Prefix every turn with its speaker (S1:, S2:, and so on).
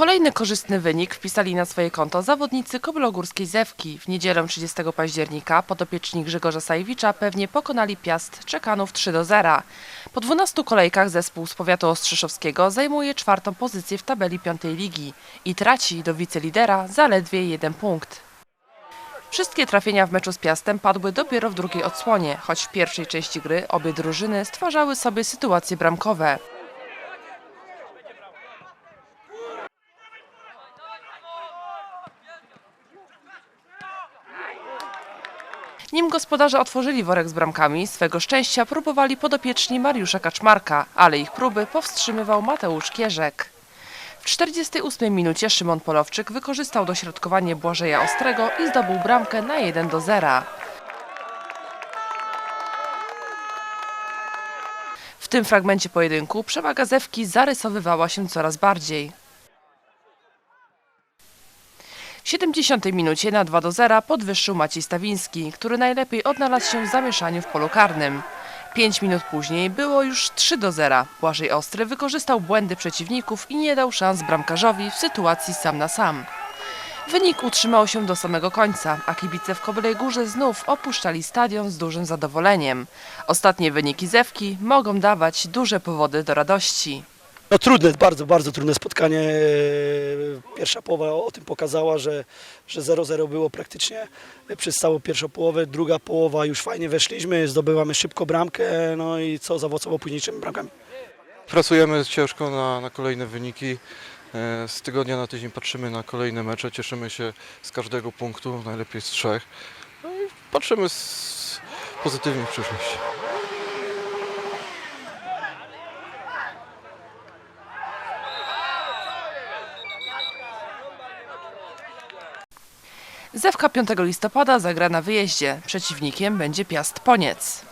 S1: Kolejny korzystny wynik wpisali na swoje konto zawodnicy Kobyłogórskiej Zewki. W niedzielę 30 października podopieczni Grzegorza Sajewicza pewnie pokonali Piast Czekanów 3 do 0. Po 12 kolejkach zespół z powiatu ostrzeszowskiego zajmuje czwartą pozycję w tabeli piątej ligi i traci do wicelidera zaledwie jeden punkt. Wszystkie trafienia w meczu z Piastem padły dopiero w drugiej odsłonie, choć w pierwszej części gry obie drużyny stwarzały sobie sytuacje bramkowe. Nim gospodarze otworzyli worek z bramkami, swego szczęścia próbowali podopieczni Mariusza Kaczmarka, ale ich próby powstrzymywał Mateusz Kierzek. W 48 minucie Szymon Polowczyk wykorzystał dośrodkowanie Błażeja Ostrego i zdobył bramkę na 1 do 0. W tym fragmencie pojedynku przewaga Zewki zarysowywała się coraz bardziej. W 70 minucie na 2 do 0 podwyższył Maciej Stawiński, który najlepiej odnalazł się w zamieszaniu w polu karnym. 5 minut później było już 3 do 0. Błażej Ostry wykorzystał błędy przeciwników i nie dał szans bramkarzowi w sytuacji sam na sam. Wynik utrzymał się do samego końca, a kibice w Kobylej Górze znów opuszczali stadion z dużym zadowoleniem. Ostatnie wyniki Zewki mogą dawać duże powody do radości.
S2: No trudne, bardzo, bardzo trudne spotkanie. Pierwsza połowa o tym pokazała, że, że 0-0 było praktycznie przez całą pierwszą połowę. Druga połowa już fajnie weszliśmy, zdobywamy szybko bramkę, no i co zaowocowało późniejszymi bramkami.
S3: Pracujemy ciężko na, na kolejne wyniki. E, Z tygodnia na tydzień patrzymy na kolejne mecze, cieszymy się z każdego punktu, najlepiej z trzech. No i patrzymy z pozytywnie w przyszłość.
S1: Zewka 5 listopada zagra na wyjeździe. Przeciwnikiem będzie Piast Poniec.